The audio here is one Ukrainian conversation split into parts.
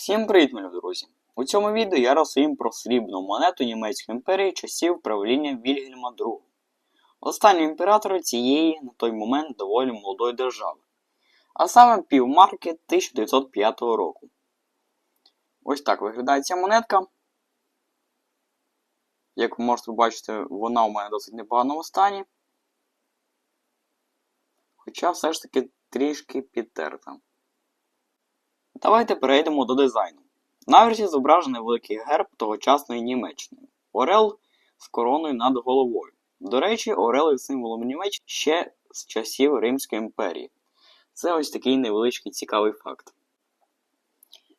Всім привіт, мої друзі! У цьому відео я розповім про срібну монету Німецької імперії часів правління Вільгельма II, останнього імператора цієї на той момент доволі молодої держави, а саме півмарки 1905 року. Ось так виглядає ця монетка. Як ви можете побачити, вона у мене досить непоганому стані. Хоча все ж таки трішки підтерта. Давайте перейдемо до дизайну. На версі зображений великий герб тогочасної Німеччини. Орел з короною над головою. До речі, Орел є символом Німеччини ще з часів Римської імперії. Це ось такий невеличкий цікавий факт.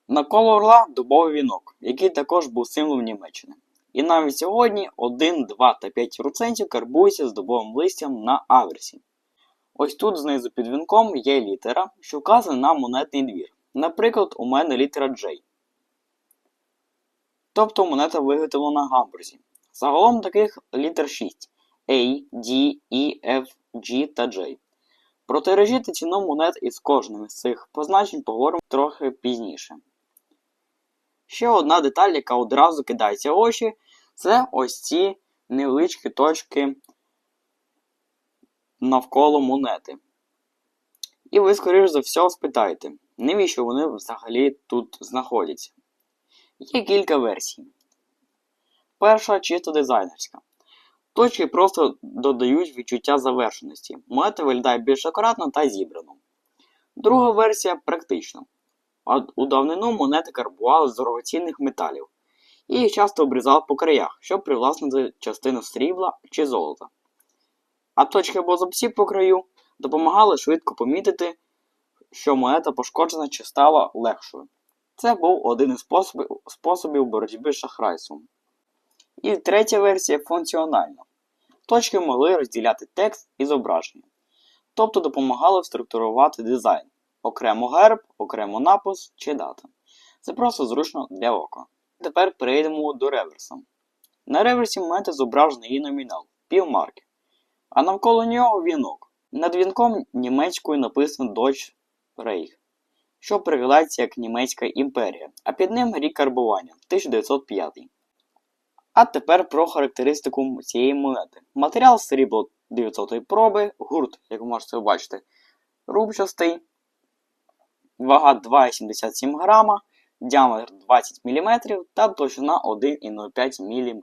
Навколо орла дубовий вінок, який також був символом Німеччини. І навіть сьогодні 1, 2 та 5 руцентів карбуються з дубовим листям на аверсі. Ось тут знизу під вінком є літера, що вказує на монетний двір. Наприклад, у мене літера J. Тобто монета виготовлена гамбурзі. Загалом таких літер 6 A, D, E, F, G та J. Про тиражі та ціну монет із кожним з цих позначень поговоримо трохи пізніше. Ще одна деталь, яка одразу кидається в очі, це ось ці невеличкі точки навколо монети. І ви, скоріш за все, спитаєте, навіщо вони взагалі тут знаходяться? Є кілька версій. Перша чисто дизайнерська. Точки просто додають відчуття завершеності. Монета виглядає більш акуратно та зібрано. Друга версія практична. У давнину монети карбували з дорогоцінних металів і їх часто обрізали по краях, щоб привласнити частину срібла чи золота. А точки або зубці по краю допомагали швидко помітити, що монета пошкоджена чи стала легшою. Це був один із способів, способів боротьби з шахрайством. І третя версія функціональна. Точки могли розділяти текст і зображення, тобто допомагали структурувати дизайн, окремо герб, окремо напис чи дата. Це просто зручно для ока. Тепер перейдемо до реверса. На реверсі монети зображений її номінал півмарки, а навколо нього вінок. Над вінком німецькою написано Deutsche Reich, що перекладається як Німецька імперія, а під ним рік карбування 1905. А тепер про характеристику цієї монети. Матеріал срібло 900 проби, гурт, як ви можете бачити, рубчастий, вага 2,77 грама, діаметр 20 мм та товщина 1,05 мм.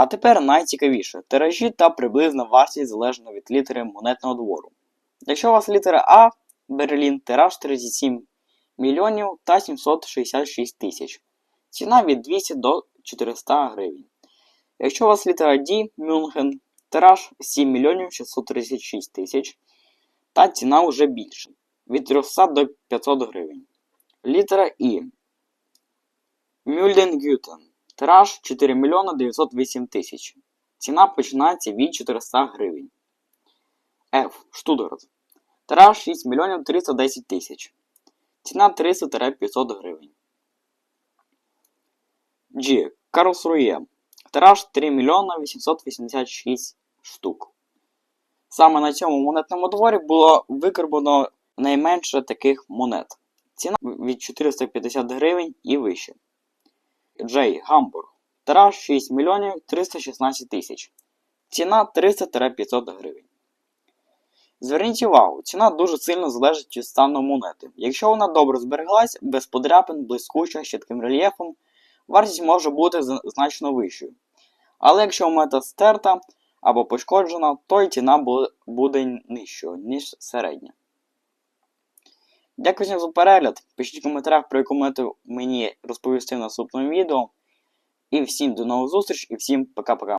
А тепер найцікавіше тиражі та приблизна вартість залежно від літери монетного двору. Якщо у вас літера А, Берлін, тираж 37 мільйонів та 766 тисяч. Ціна від 200 до 400 гривень. Якщо у вас літера D, Мюнхен, тираж 7 мільйонів 636 тисяч. Та ціна вже більша від 300 до 500 гривень. Літера І. Мюльден-Гютен. Тираж 4 мільйона 908 тисяч. Ціна починається від 400 гривень. F. Штутгарт. Тираж 6 мільйонів 310 тисяч. Ціна 300-500 гривень. G. Карлсрує. Тираж 3 мільйона 886 штук. Саме на цьому монетному дворі було викарбовано найменше таких монет. Ціна від 450 гривень і вище. J. Гамбург. Тираж 6 мільйонів 316 тисяч. Ціна 300-500 гривень. Зверніть увагу, ціна дуже сильно залежить від стану монети. Якщо вона добре збереглась, без подряпин, блискуча, з чітким рельєфом, вартість може бути значно вищою. Але якщо монета стерта або пошкоджена, то й ціна буде нижчою, ніж середня. Дякую всім за перегляд. Пишіть в коментарях, про яку мету мені розповісти в наступному відео. І всім до нових зустріч і всім пока-пока.